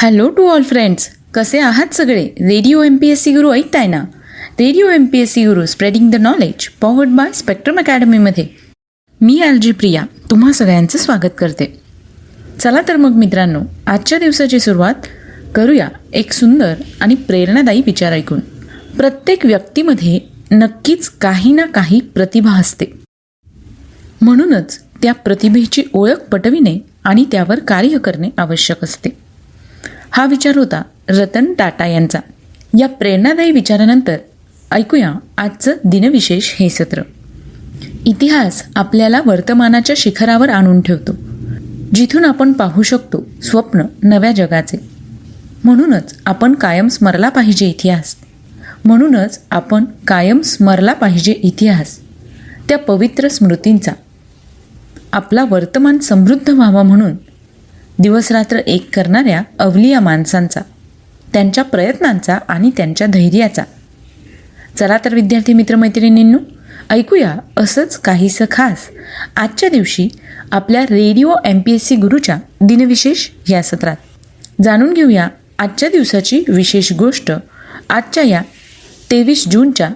Hello to all friends कसे आहात सगळे? Radio M P S C Guru ऐकताय ना? Radio M P S C Guru spreading the knowledge powered by spectrum अकॅडमीमध्ये मी L Priya तुम्हा सगळ्यांचं स्वागत करते. चला तर मग मित्रांनो आजच्या दिवसाची सुरुवात करूया एक सुंदर आणि प्रेरणादायी विचार ऐकून. प्रत्येक व्यक्तीमध्ये नक्कीच काही ना काही प्रतिभा असते. म्हणूनच त्या प्रतिभेची ओळख पटविणे आणि त्यावर कार्य करणे आवश्यक असते. हा विचार होता रतन टाटा यांचा. या प्रेरणादायी विचारानंतर ऐकूया आजचं दिनविशेष हे सत्र. इतिहास आपल्याला वर्तमानाच्या शिखरावर आणून ठेवतो. जिथून आपण पाहू शकतो स्वप्न नव्या जगाचे. म्हणूनच आपण कायम स्मरला पाहिजे इतिहास. म्हणूनच आपण कायम स्मरला पाहिजे इतिहास. त्या पवित्र स्मृतींचा. आपला वर्तमान समृद्ध व्हावा म्हणून दिवसरात्र एक करणाऱ्या अवलिया माणसांचा त्यांच्या प्रयत्नांचा आणि त्यांच्या धैर्याचा. चला तर विद्यार्थी मित्रमैत्रिणींनो ऐकूया असंच काहीसं खास. आजच्या दिवशी आपल्या radio M P S C गुरूच्या दिनविशेष या सत्रात. जाणून घेऊया आजच्या दिवसाची विशेष गोष्ट आजच्या या तेवीस जूनच्या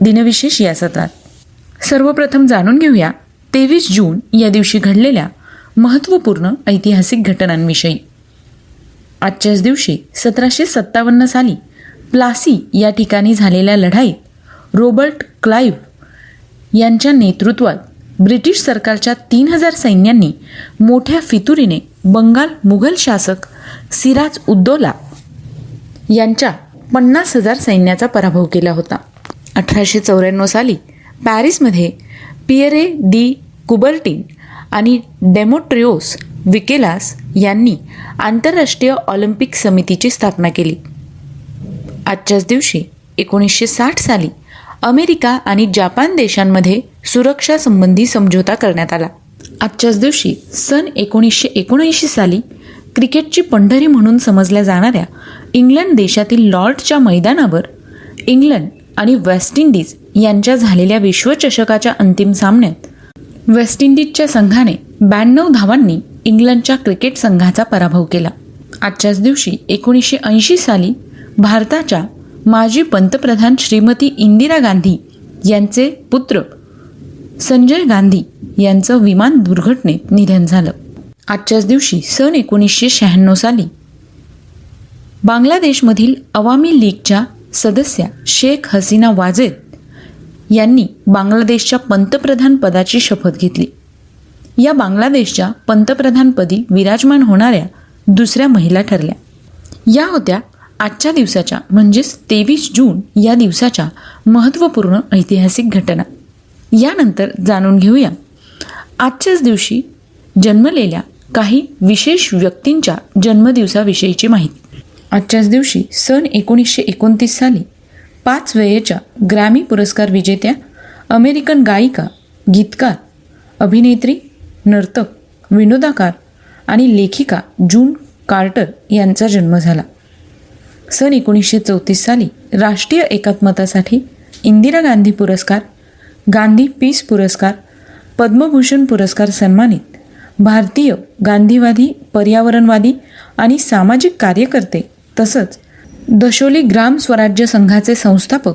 दिनविशेष या सत्रात. सर्वप्रथम जाणून घेऊया तेवीस जून या दिवशी घडलेल्या महत्त्वपूर्ण ऐतिहासिक घटनांविषयी. आजच्याच दिवशी सतराशे सत्तावन्न साली प्लासी या ठिकाणी झालेल्या लढाईत रॉबर्ट क्लाईव्ह यांच्या नेतृत्वात ब्रिटिश सरकारच्या तीन हजार सैन्यांनी मोठ्या फितुरीने बंगाल मुघल शासक सिराज उद्दौला यांच्या पन्नास हजार सैन्याचा पराभव केला होता. अठराशे चौऱ्याण्णव साली पॅरिसमध्ये पियरे डी कुबर्टिन आणि डेमोट्रिओस विकेलास यांनी आंतरराष्ट्रीय ऑलिम्पिक समितीची स्थापना केली. आजच्याच दिवशी एकोणीसशे साठ साली अमेरिका आणि जपान देशांमध्ये सुरक्षा संबंधी समझोता करण्यात आला. आजच्याच दिवशी सन एकोणीसशे एकोणऐंशी साली क्रिकेटची पंढरी म्हणून समजल्या जाणाऱ्या इंग्लंड देशातील लॉर्डच्या मैदानावर इंग्लंड आणि वेस्ट इंडिज यांच्या झालेल्या विश्वचषकाच्या अंतिम सामन्यात वेस्ट इंडिजच्या संघाने ब्याण्णव धावांनी इंग्लंडच्या क्रिकेट संघाचा पराभव केला. आजच्याच दिवशी एकोणीसशे ऐंशी साली भारताच्या माजी पंतप्रधान श्रीमती इंदिरा गांधी यांचे पुत्र संजय गांधी यांचं विमान दुर्घटनेत निधन झालं. आजच्याच दिवशी सन एकोणीसशे शहाण्णव साली बांगलादेशमधील अवामी लीगच्या सदस्या शेख हसीना वाजेद यांनी बांगलादेशच्या पंतप्रधान पदाची शपथ घेतली. या बांगलादेशच्या पंतप्रधानपदी विराजमान होणाऱ्या दुसऱ्या महिला ठरल्या. या होत्या आजच्या दिवसाच्या म्हणजेच तेवीस जून या दिवसाच्या महत्त्वपूर्ण ऐतिहासिक घटना. यानंतर जाणून घेऊया. आजच्याच दिवशी जन्मलेल्या काही विशेष व्यक्तींच्या जन्मदिवसाविषयीची माहिती. आजच्याच दिवशी सन एकोणीसशे एकोणतीस साली पाच वेळेच्या ग्रॅमी पुरस्कार विजेत्या अमेरिकन गायिका गीतकार अभिनेत्री नर्तक विनोदाकार आणि लेखिका जून कार्टर यांचा जन्म झाला. सन एकोणीसशे चौतीस साली राष्ट्रीय एकात्मतासाठी इंदिरा गांधी पुरस्कार गांधी पीस पुरस्कार पद्मभूषण पुरस्कार सन्मानित भारतीय गांधीवादी पर्यावरणवादी आणि सामाजिक कार्यकर्ते तसंच दशोली ग्राम स्वराज्य संघाचे संस्थापक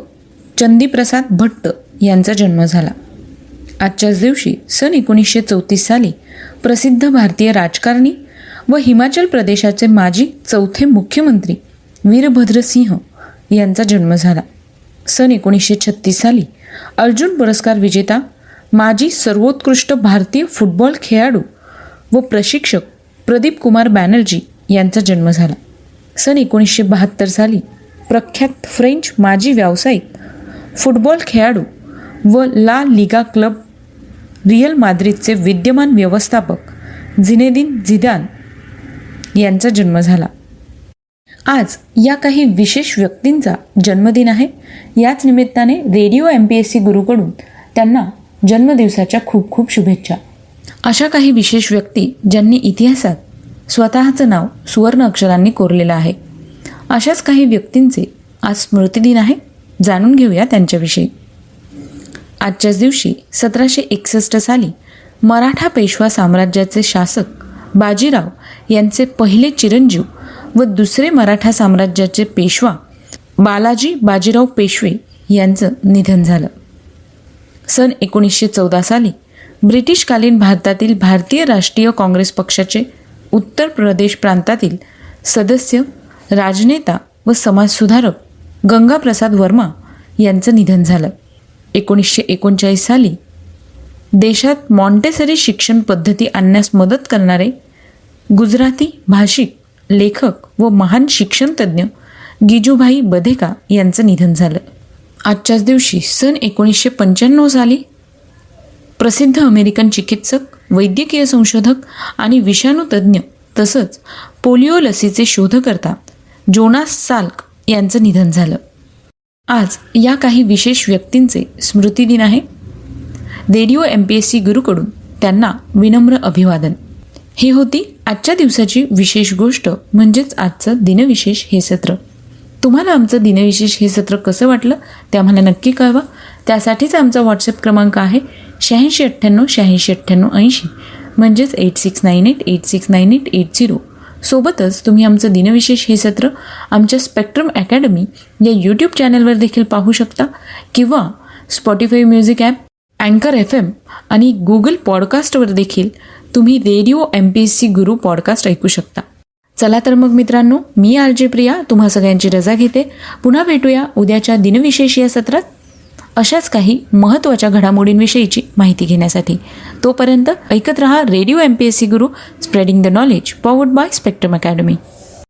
चंदीप्रसाद भट्ट यांचा जन्म झाला. आजच्याच दिवशी सन एकोणीसशे चौतीस साली प्रसिद्ध भारतीय राजकारणी व हिमाचल प्रदेशाचे माजी चौथे मुख्यमंत्री वीरभद्र सिंह यांचा जन्म झाला. सन एकोणीसशे छत्तीस साली अर्जुन पुरस्कार विजेता माजी सर्वोत्कृष्ट भारतीय फुटबॉल खेळाडू व प्रशिक्षक प्रदीप कुमार बॅनर्जी यांचा जन्म झाला. सन एकोणीसशे बहात्तर साली प्रख्यात फ्रेंच माजी व्यावसायिक फुटबॉल खेळाडू व ला लिगा क्लब रियल माद्रिदचे विद्यमान व्यवस्थापक झिनेदिन झिदान यांचा जन्म झाला. आज या काही विशेष व्यक्तींचा जन्मदिन आहे. याच निमित्ताने radio M P S C गुरुकडून त्यांना जन्मदिवसाच्या खूप खूप शुभेच्छा. अशा काही विशेष व्यक्ती ज्यांनी इतिहासात स्वतःचं नाव सुवर्ण अक्षरांनी कोरलेलं आहे. अशाच काही व्यक्तींचे आज स्मृतिदिन आहे. जाणून घेऊया त्यांच्याविषयी. आजच्याच दिवशी सतराशे एकसष्ट साली मराठा पेशवा साम्राज्याचे शासक बाजीराव यांचे पहिले चिरंजीव व दुसरे मराठा साम्राज्याचे पेशवा बालाजी बाजीराव पेशवे यांचं निधन झालं. सन एकोणीसशे चौदा साली ब्रिटिशकालीन भारतातील भारतीय राष्ट्रीय काँग्रेस पक्षाचे उत्तर प्रदेश प्रांतातील सदस्य राजनेता व समाजसुधारक गंगाप्रसाद वर्मा यांचं निधन झालं. एकोणीसशे एकोणचाळीस साली देशात मॉन्टेसरी शिक्षण पद्धती आणण्यास मदत करणारे गुजराती भाषिक लेखक व महान शिक्षणतज्ज्ञ गिजूभाई बधेका यांचं निधन झालं. आजच्याच दिवशी सन एकोणीसशे पंच्याण्णव साली प्रसिद्ध अमेरिकन चिकित्सक वैद्यकीय संशोधक आणि विषाणूतज्ज्ञ तसंच पोलिओ लसीचे शोधकर्ता जोनास साल्क यांचं निधन झालं. आज या काही विशेष व्यक्तींचे स्मृतिदिन आहे. Radio M P S C गुरुकडून त्यांना विनम्र अभिवादन. ही होती आजच्या दिवसाची विशेष गोष्ट म्हणजेच आजचं दिनविशेष हे सत्र. तुम्हाला आमचं दिनविशेष हे सत्र कसं वाटलं ते आम्हाला नक्की कळवा. त्यासाठीच आमचा व्हॉट्सअप क्रमांक आहे शहाऐंशी अठ्ठ्याण्णव शहाऐंशी अठ्ठ्याण्णव ऐंशी. म्हणजेच eight six nine eight eight six nine eight eight zero सोबतच तुम्ही आमचं दिनविशेष हे सत्र आमच्या स्पेक्ट्रम अकॅडमी या यूट्यूब चॅनलवर देखील पाहू शकता किंवा स्पॉटीफाय म्युझिक ॲप अँकर एफ एम आणि गुगल पॉडकास्टवर देखील तुम्ही radio M P S C Guru podcast ऐकू शकता. चला तर मग मित्रांनो मी आर जे प्रिया तुम्हा सगळ्यांची रजा घेते. पुन्हा भेटूया उद्याच्या दिनविशेष या सत्रात. अशाच काही महत्त्वाच्या घडामोडींविषयीची माहिती घेण्यासाठी तोपर्यंत ऐकत रहा radio M P S C Guru spreading the knowledge powered by spectrum academy